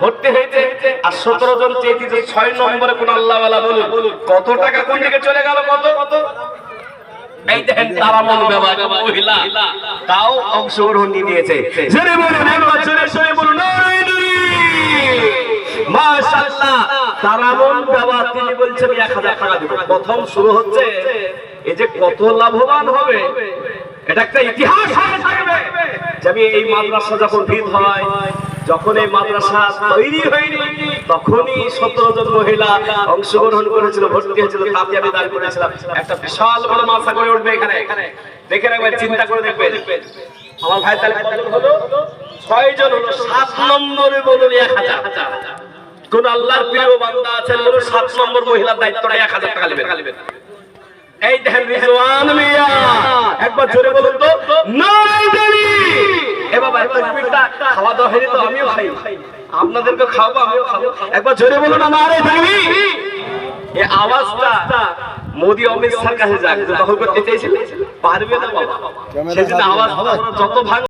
ভর্তি হয়েছে। আর সতেরো জন চেয়েছে ছয় নম্বরে কোন আল্লাহ বলুন কত টাকা কোন দিকে চলে গেল, কত? কত তাও নিয়েছে। বলুন টাকা প্রথম শুরু হচ্ছে এই যে কত লাভবান হবে, এটা একটা ইতিহাস যে আমি এই মাদ্রাসা যখন ভিড় হয় যখন এই মাদ্রাসা তৈরি হয়নি, তখনই সতেরো জন মহিলা অংশগ্রহণ করেছিল, ভর্তি হয়েছিল তাতে আমি দান করেছিলাম। একটা বিশাল বড় মাদ্রাসা করে উঠবে এখানে। দেখে রাখবেন, চিন্তা করে দেখবেন। আমার ভাই তাহলে হলো ছয় জন হলো সাত নম্বরে বলুন এক হাজার। কোন আল্লাহর প্রিয় বান্দা আছেন বলুন সাত নম্বর মহিলার দায়িত্বটা এক হাজার টাকা নেবেন। এই দেখেন, রিজওয়ান মিয়া, একবার জোরে বলুন। খাওয়া দাওয়া হয়নি তো আমিও খাই আপনাদেরকে খাওয়াবো আমিও খাব একবার জোরে বলুন। আমার এই আওয়াজটা মোদি অমিত শাহ কাছে যাক করতে পারবে না বাবা সেদিন আওয়াজ যত ভাঙ